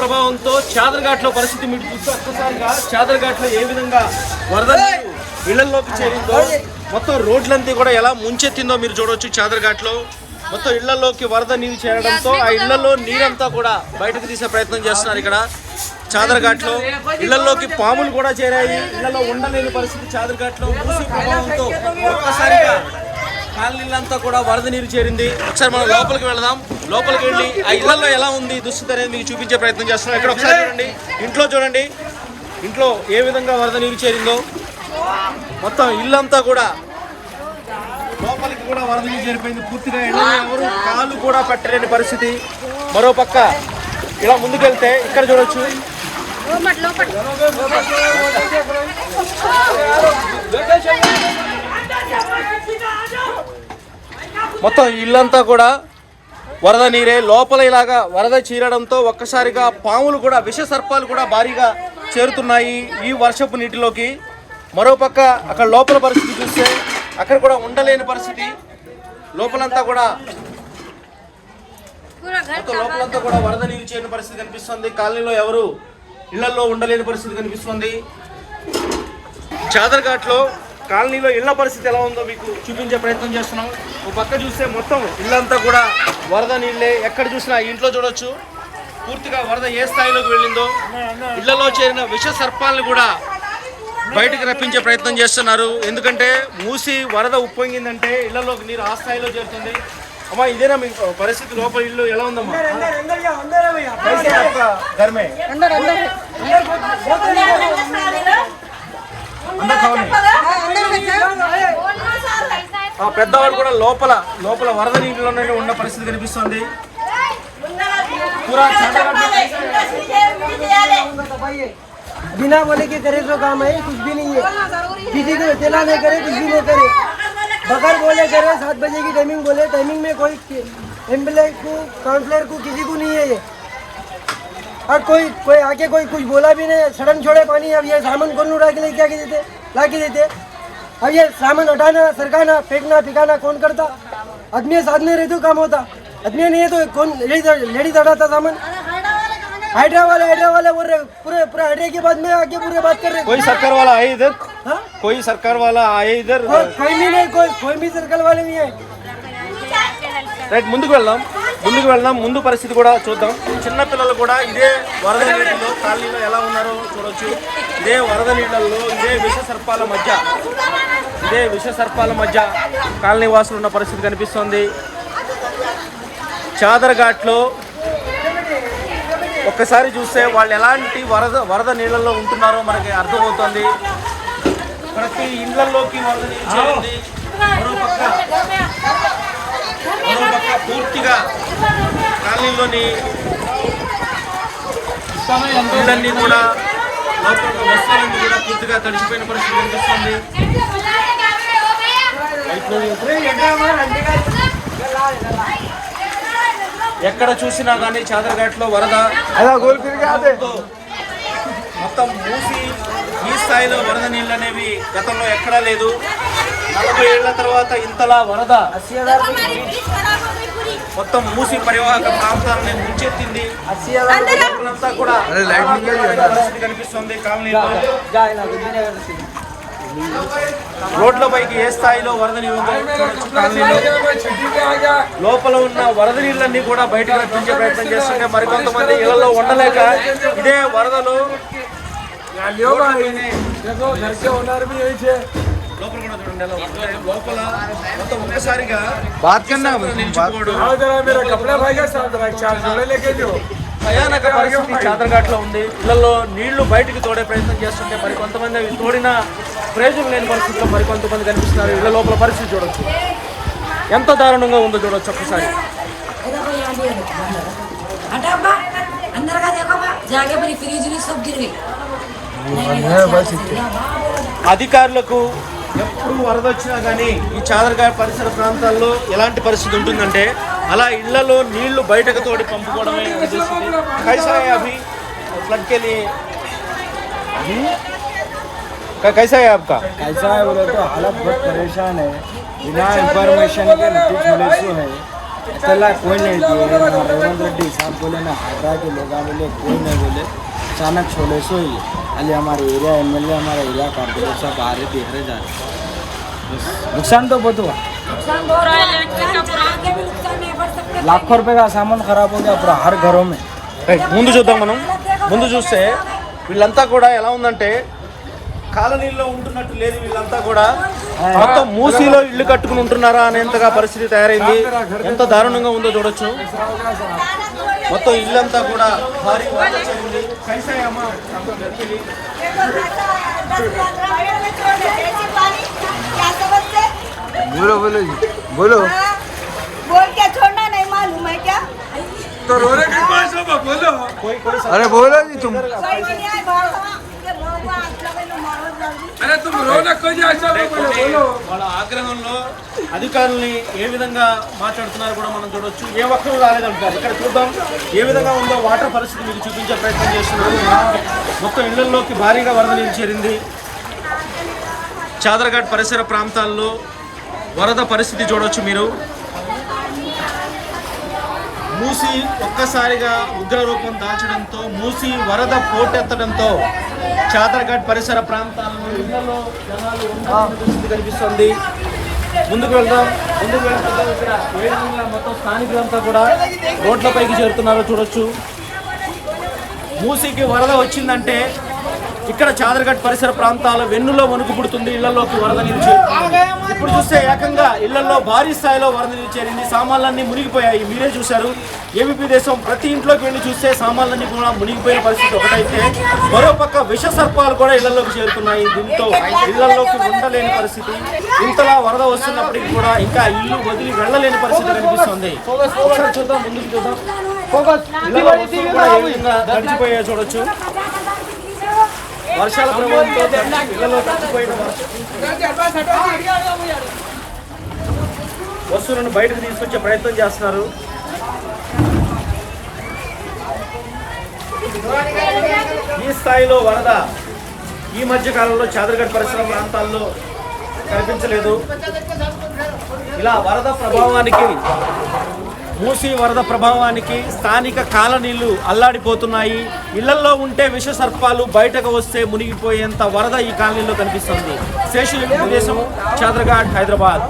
ప్రభావంతో చాదర్ఘాట్లో పరిస్థితి మీరు చూస్తే ఒక్కసారిగా చాదర్ఘాట్లో ఏ విధంగా వరద ఇళ్ళలోకి చేరిందో మొత్తం రోడ్లంతా కూడా ఎలా ముంచెత్తిందో మీరు చూడవచ్చు చాదర్ఘాట్లో మొత్తం ఇళ్ళలోకి వరద నీరు చేరడంతో ఆ ఇళ్ళలో నీరంతా కూడా బయటకు తీసే ప్రయత్నం చేస్తున్నారు ఇక్కడ చాదర్ఘాట్లో ఇళ్ళలోకి పాములు కూడా చేరాయి. ఇళ్ళలో ఉండలేని పరిస్థితి చాదర్ఘాట్లో మూసీ ప్రభావంతో ఒక్కసారిగా కాలనీలంతా కూడా వరద నీరు చేరింది. ఒకసారి మనం లోపలికి వెళదాం. లోపలికి వెళ్ళి ఆ ఇళ్ళలో ఎలా ఉంది దుస్థితి అనేది మీకు చూపించే ప్రయత్నం చేస్తున్నాం. ఇక్కడ ఒకసారి చూడండి. ఇంట్లో చూడండి. ఇంట్లో ఏ విధంగా వరద నీరు చేరిందో. మొత్తం ఇల్లంతా కూడా లోపలికి కూడా వరద నీరు చేరిపోయింది. పూర్తిగా ఎవరు కాలు కూడా పెట్టలేని పరిస్థితి. మరో పక్క ఇలా ముందుకెళ్తే ఇక్కడ చూడొచ్చు. మొత్తం ఇల్లంతా కూడా వరద నీరే. లోపల ఇలాగా వరద చీరడంతో ఒక్కసారిగా పాములు కూడా విష సర్పాలు కూడా భారీగా చేరుతున్నాయి ఈ వర్షపు నీటిలోకి. మరోపక్క అక్కడ లోపల పరిస్థితి చూస్తే అక్కడ కూడా ఉండలేని పరిస్థితి. లోపలంతా కూడా లోపలంతా కూడా వరద నీరు చేరిన పరిస్థితి కనిపిస్తుంది. కాలనీలో ఎవరు ఇళ్ళలో ఉండలేని పరిస్థితి కనిపిస్తుంది. చాదర్ఘాట్లో కాలనీలో ఇళ్ళ పరిస్థితి ఎలా ఉందో మీకు చూపించే ప్రయత్నం చేస్తున్నాం. ఒక పక్క చూస్తే మొత్తం ఇల్లంతా కూడా వరద నీళ్ళే. ఎక్కడ చూసినా ఇంట్లో చూడొచ్చు. పూర్తిగా వరద ఏ స్థాయిలోకి వెళ్ళిందో ఇళ్ళలో చేరిన విష సర్పాలను కూడా బయటకు రప్పించే ప్రయత్నం చేస్తున్నారు. ఎందుకంటే మూసి వరద ఉప్పొంగిందంటే ఇళ్ళలోకి నీరు ఆ స్థాయిలో చేరుతుంది. అమ్మా ఇదేనా మీ పరిస్థితి? లోపల ఇల్లు ఎలా ఉందమ్మా? कैसे ఆ పెద్దవాళ్ళు కూడా లోపల లోపల వరద నీటిలోనే ఉన్న పరిస్థితి కనిపిస్తుంది पूरा बिना बोले के करे तो काम है कुछ भी नहीं है किसी को अकेला नहीं करे कुछ भी नहीं करे बगैर बोले करे सात बजे की टाइमिंग बोले टाइमिंग में कोई एम्बुलेंस को काउंसलर को किसी को नहीं है ये और कोई कोई आके कोई कुछ बोला भी नहीं सडन छोड़े पानी अब ये सामान कौन उड़ा के ले क्या के देते ला के देते अब ये सामान हटाना सरकाना फेंकना फिकाना कौन करता आदमी साथ में रहे तो काम होता आदमी नहीं है तो कौन लेडीज हटाता सामान हाइड्रा वाले हाइड्रा वाले बोल रहे पूरे पूरे हाइड्रा के बाद में आके पूरे बात कर रहे कोई सरकार वाला आए इधर हाँ? कोई सरकार वाला आए इधर कोई कोई भी नहीं कोई कोई भी सर्कल वाले नहीं है రైట్ ముందుకు వెళ్దాం ముందుకు వెళ్దాం ముందు పరిస్థితి కూడా చూద్దాం చిన్న పిల్లలు కూడా ఇదే వరద నీటిలో కాలనీలో ఎలా ఉన్నారో చూడొచ్చు. ఇదే వరద నీళ్ళల్లో ఇదే విష సర్పాల మధ్య ఇదే విష సర్పాల మధ్య కాలనీ వాసులు ఉన్న పరిస్థితి కనిపిస్తోంది. చాదరఘాట్లో ఒక్కసారి చూస్తే వాళ్ళు ఎలాంటి వరద వరద నీళ్ళల్లో ఉంటున్నారో మనకి అర్థమవుతుంది. ప్రతి ఇళ్ళలోకి వరద నీళ్ళు మరో పక్క పక్క పూర్తిగా కాలనీలోని ఇళ్ళన్నీ కూడా వస్తువులన్నీ కూడా పూర్తిగా తడిసిపోయిన పరిస్థితి కనిపిస్తుంది. ఎక్కడ చూసినా కానీ చాదర్ఘాట్లో వరద. మొత్తం మూసి ఈ స్థాయిలో వరద నీళ్ళు అనేవి గతంలో ఎక్కడా లేదు. నలభై ఏళ్ళ తర్వాత ఇంతలా వరద. మొత్తం మూసి పరివాహక ప్రాంతాలను ముంచెత్తింది. లోపలంతా కూడా కనిపిస్తుంది. కాలనీలో రోడ్లపైకి ఏ స్థాయిలో వరద కాలనీలో లోపల ఉన్న వరద నీళ్ళన్నీ కూడా బయటకు రప్పించే ప్రయత్నం చేస్తుంటే మరికొంతమంది ఇళ్ళలో ఉండలేక ఇదే వరదలు రోడ్లపైనే లోపల కూడా చూడండి ఎలా ఉంది. లోపల మొత్తం ఒక్కసారిగా बात करना నిలిచిపోవడం मेरा कपड़ा भाई का साथ रख चार जोड़े लेके जो భయానక పరిస్థితి చాదరఘాట్లో ఉంది ఇళ్లలో నీళ్లు బయటికి తోడే ప్రయత్నం చేస్తుంటే మరి కొంతమంది అవి తోడిన ప్రయోజనం లేని పరిస్థితిలో మరి కొంతమంది కనిపిస్తున్నారు ఇళ్ల లోపల పరిస్థితి చూడొచ్చు ఎంత దారుణంగా ఉందో చూడొచ్చు ఒక్కసారి हटा बा अंदर का देखो बा जाके अपनी फ्रिज में सब गिर गई అధికారులకు ఎప్పుడు వరద వచ్చినా కానీ ఈ చాదరఘాట్ పరిసర ప్రాంతాల్లో ఎలాంటి పరిస్థితి ఉంటుందంటే అలా ఇళ్లలో నీళ్లు బయటకు తోడి పంపుకోవడమే కనిపిస్తుంది. कैसा है अभी फ्लड के लिए कै- कैसा है आपका ऐसा है बोले तो हालत बहुत परेशान है बिना इंफॉर्मेशन के नोटिस होने से है चला कोई नहीं दिए रेवंत रेड्डी साहब बोले ना हटरा के लोग बोले कोई नहीं बोले अचानक छोले सो ही अली हमारे एरिया एम एल ए हमारा एरिया कॉर्पोरेट सब आ रहे देख रहे जा रहे बस नुकसान तो बहुत हुआ नुकसान हो रहा है नुकसान आगे भी नुकसान नहीं बढ़ सकते लाखों रुपए का सामान खराब हो गया पूरा हर घरों में రైట్ ముందు చూద్దాం మనం ముందు చూస్తే వీళ్ళంతా కూడా ఎలా ఉందంటే కాలనీల్లో ఉంటున్నట్టు లేదు వీళ్ళంతా కూడా మొత్తం మూసీలో ఇల్లు కట్టుకుని ఉంటున్నారా అనేంతగా పరిస్థితి తయారైంది ఎంత దారుణంగా ఉందో చూడొచ్చు మొత్తం ఇల్లంతా కూడా భారీ వాన చేరింది. కైసా है अम्मा? आपका घर के लिए? बोलो बोलो जी बोलो बोल के छोड़ना नहीं मालूम है क्या तो रोने की बात सब बोलो कोई कोई अरे बोलो जी तुम ఆగ్రహంలో అధికారుల్ని ఏ విధంగా మాట్లాడుతున్నారు కూడా మనం చూడొచ్చు. ఏ ఒక్కరు రాలేదంటారు ఇక్కడ చూద్దాం ఏ విధంగా ఉందో వాటర్ పరిస్థితి మీకు చూపించే ప్రయత్నం చేస్తున్నారు. మొత్తం ఇళ్ళలోకి భారీగా వరద నీరు చేరింది. చాదరఘాట్ పరిసర ప్రాంతాల్లో వరద పరిస్థితి చూడొచ్చు మీరు. మూసి ఒక్కసారిగా ఉగ్రరూపం దాల్చడంతో మూసి వరద పోటెత్తడంతో చాదర్ఘాట్ పరిసర ప్రాంతాల్లో ఇళ్ళలో జనాలు కనిపిస్తుంది ముందుకు వెళ్దాం. ముందుకు వెళ్తాం ఇక్కడ ఏ మొత్తం స్థానికులంతా కూడా రోడ్లపైకి చేరుతున్నారో చూడొచ్చు. మూసీకి వరద వచ్చిందంటే ఇక్కడ చాదరగట్ పరిసర ప్రాంతాల వెన్నులో వణుకు పుడుతుంది ఇళ్ళలోకి వరద చేరుతుంది ఇప్పుడు చూస్తే ఏకంగా ఇళ్ళలో భారీ స్థాయిలో వరద నీరు చేరింది సామాన్లన్నీ మునిగిపోయాయి. మీరే చూశారు. ఏబీపీ దేశం ప్రతి ఇంట్లోకి వెళ్ళి చూస్తే సామాన్లన్నీ కూడా మునిగిపోయిన పరిస్థితి ఒకటైతే మరోపక్క విష సర్పాలు కూడా ఇళ్ళలోకి చేరుతున్నాయి. దీంతో ఇళ్ళలోకి ఉండలేని పరిస్థితి. ఇంతలా వరద వస్తున్నప్పటికీ కూడా ఇంకా ఇల్లు వదిలి వెళ్ళలేని పరిస్థితి కనిపిస్తుంది. చూద్దాం ముందుకు చూద్దాం. తడిచిపోయాయో చూడొచ్చు. వర్షాల ప్రభావంతో ఇళ్ళలో వస్తువులను బయటకు తీసుకొచ్చే ప్రయత్నం చేస్తున్నారు. ఈ స్థాయిలో వరద ఈ మధ్య కాలంలో చాదరగఢ్ పరిసర ప్రాంతాల్లో కనిపించలేదు. ఇలా వరద ప్రభావానికి మూసి వరద ప్రభావానికి స్థానిక కాలనీళ్ళు అల్లాడిపోతున్నాయి. ఇళ్ళలో ఉంటే విష సర్పాలు బయటకు వస్తే మునిగిపోయేంత వరద ఈ కాలనీలో కనిపిస్తుంది. శేషులు ప్రదేశం చాదరఘాట్ హైదరాబాద్.